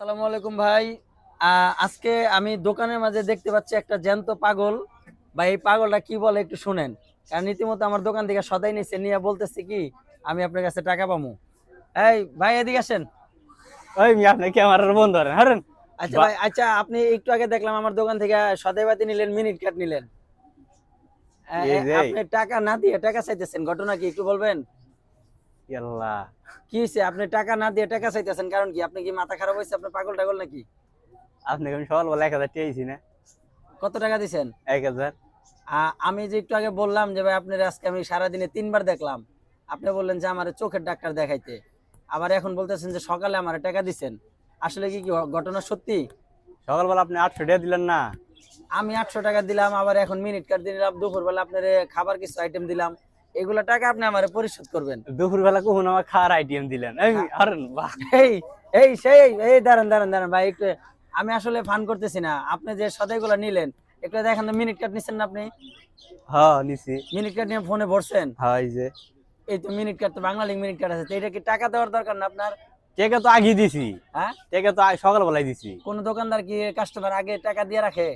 আসসালামু আলাইকুম ভাই। আজকে আমি দোকানের মাঝে দেখতে পাচ্ছি একটা জ্যান্ত পাগল। ভাই এই পাগলটা কি বলে একটু শুনেন। কারণ রীতিমতো আমার দোকান থেকে সদাই নিচ্ছে নিয়ে বলতেছি কি আমি আপনার কাছে টাকা পাবো এই ভাই এদিকে আসেন। ওই মি আপনি ক্যামেরার বন্ধ করেন হারেন। আচ্ছা ভাই আচ্ছা আপনি একটু আগে দেখলাম আমার দোকান থেকে সদাই বাতি নিলেন মিনিট কাট নিলেন। আপনি টাকা না দিয়ে টাকা চাইতেছেন ঘটনা কি একটু বলবেন? ইয়াল্লা কি হয়েছে আপনি টাকা না দিয়ে টাকা চাইতেছেন কারণ কি? আপনি কি মাথা খারাপ হয়েছে আপনি পাগল টাগল নাকি? আপনি আমি সকালবেলা এক হাজার টিয়েছি না? কত টাকা দিছেন? এক হাজার। আমি যে একটু আগে বললাম যে ভাই আপনার আজকে আমি সারাদিনে তিনবার দেখলাম। আপনি বললেন যে আমার চোখের ডাক্তার দেখাইতে। আবার এখন বলতেছেন যে সকালে আমার টাকা দিছেন। আসলে কি কি ঘটনা সত্যি? সকালবেলা আপনি আটশো টাকা দিলেন না? আমি আটশো টাকা দিলাম আবার এখন মিনিট কাট দিলাম দুপুরবেলা আপনার খাবার কিছু আইটেম দিলাম। এগুলো টাকা আপনি আমার পরিশোধ করবেন। দুপুরবেলা কখন আমার খাওয়ার আইটেম দিলেন। এই এই এই সেই এই দাঁড়ান দাঁড়ান দাঁড়ান ভাই একটু আমি আসলে ফান করতেছি না। আপনি যে সদাইগুলো নিলেন একটু দেখেন তো মিনিট কাট নিচ্ছেন না আপনি? হ্যাঁ নিছি। মিনিট কাট নিয়ে ফোনে ভরছেন হ্যাঁ এই যে। এই তো মিনিট কাট তো বাংলা মিনিট কাট আছে তো এটা কি টাকা দেওয়ার দরকার না আপনার? টেকা তো আগে দিছি। হ্যাঁ? টেকা তো সকালবেলায় দিছি। কোন দোকানদার কি কাস্টমার আগে টাকা দিয়ে রাখে?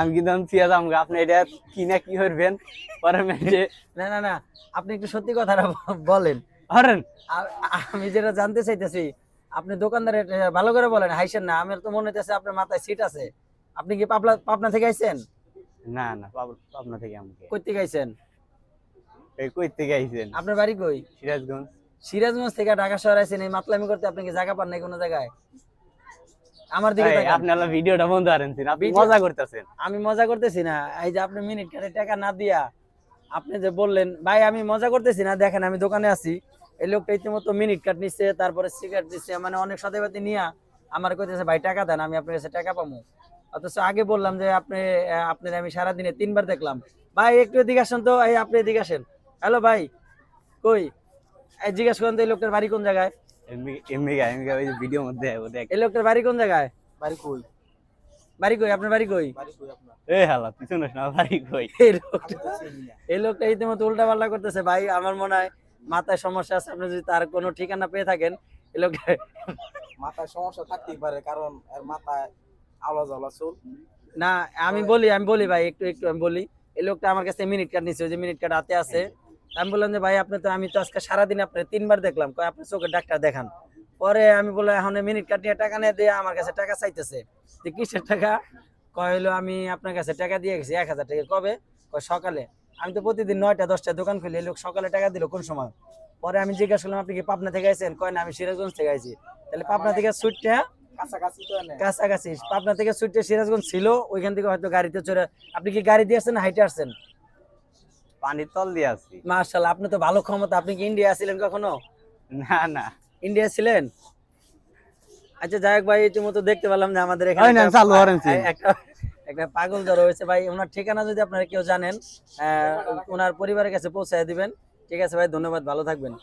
আমি কিন্তু আপনি এটা কিনা কি করবেন? পরে মেয়ে না না না আপনি একটু সত্যি কথাটা বলেন। হারেন আমি যেটা জানতে চাইতেছি আপনি দোকানদারের ভালো করে বলেন হাইছেন না আমার তো মনে হইতেছে আপনার মাথায় সিট আছে। আপনি কি পাবনা থেকে আইছেন? না না পাবনা থেকে আমাকে। কই থেকে আইছেন? এই কই থেকে আইছেন? আপনার বাড়ি কই? সিরাজগঞ্জ। সিরাজগঞ্জ থেকে ঢাকা শহর আইছেন এই মাতলামি করতে আপনি কি জায়গা পান নাই কোনো জায়গায়? আমার দিকে তাকান। আপনি আল্লাহ ভিডিওটা বন্ধ করেন আপনি মজা করতেছেন। আমি মজা করতেছি না। এই যে আপনি মিনিট কাটে টাকা না দিয়া আপনি যে বললেন ভাই আমি মজা করতেছি না দেখেন আমি দোকানে আছি। এই লোকটা ইতিমধ্যে মিনিট কাট নিচ্ছে তারপরে সিগারেট দিচ্ছে মানে অনেক সাথে পাতি নিয়ে আমার কইতেছে ভাই টাকা দেন আমি আপনার কাছে টাকা পাবো অথচ আগে বললাম যে আপনি আপনার আমি সারাদিনে তিনবার দেখলাম। ভাই একটু এদিকে আসেন তো এই আপনি এদিকে আসেন। হ্যালো ভাই কই? এই জিজ্ঞেস করেন তো এই লোকটার বাড়ি কোন জায়গায়? এমনি এমনি গা- এমনি গা ওই ভিডিও মধ্যে ও দেখ এই লোকটার বাড়ি কোন জায়গায়? বাড়ি কই? বাড়ি কই? আপনার বাড়ি কই? বাড়ি কই আপনার? এই হালা পিছনে না বাড়ি কই? এই লোকটা আমি তো চিনি না। এই লোকটা ইতিমধ্যে উল্টা পাল্টা করতেছে। ভাই আমার মনে হয় মাথায় সমস্যা আছে। আপনি যদি তার কোনো ঠিকানা পেয়ে থাকেন এই লোকটা মাথায় সমস্যা থাকতেই পারে কারণ এর মাথায় আওলা জ্বলা চুল। না আমি বলি আমি বলি ভাই একটু একটু আমি বলি। এই লোকটা আমার কাছে মিনিট কার্ড নিচ্ছে ওই যে মিনিট কার্ড হাতে আছে। আমি বললাম যে ভাই আপনি তো আমি তো আজকে সারাদিন আপনার তিনবার দেখলাম। কয় আপনি চোখের ডাক্তার দেখান। পরে আমি বললাম এখন মিনিট কার্ড নিয়ে টাকা নিয়ে দিয়ে আমার কাছে টাকা চাইতেছে। যে কিসের টাকা? কয় হলো আমি আপনার কাছে টাকা দিয়ে গেছি এক হাজার টাকা। কবে? কয় সকালে। আমি তো প্রতিদিন নয়টা দশটা দোকান খুলি লোক সকালে টাকা দিল কোন সময়? পরে আমি জিজ্ঞাসা করলাম আপনি কি পাবনা থেকে আইছেন? কয় না আমি সিরাজগঞ্জ থেকে আইছি। তাহলে পাবনা থেকে সুইটটা কাছাকাছি পাবনা থেকে সুইটটা সিরাজগঞ্জ ছিল ওইখান থেকে হয়তো গাড়িতে চড়ে আপনি কি গাড়ি দিয়ে আসছেন না হাইটে আসছেন? পানির তল দিয়ে আছি। মার্শাল আপনি তো ভালো ক্ষমতা। আপনি কি ইন্ডিয়া ছিলেন কখনো? না না। ইন্ডিয়া ছিলেন? আচ্ছা যাই হোক ভাই ইতিমধ্যে দেখতে পেলাম যে আমাদের এখানে একটা- চালু করেন একটা একটা পাগল ধরা হয়েছে। ভাই ওনার ঠিকানা যদি আপনারা কেউ জানেন আহ, ওনার পরিবারের কাছে পৌঁছায় দিবেন। ঠিক আছে ভাই ধন্যবাদ ভালো থাকবেন।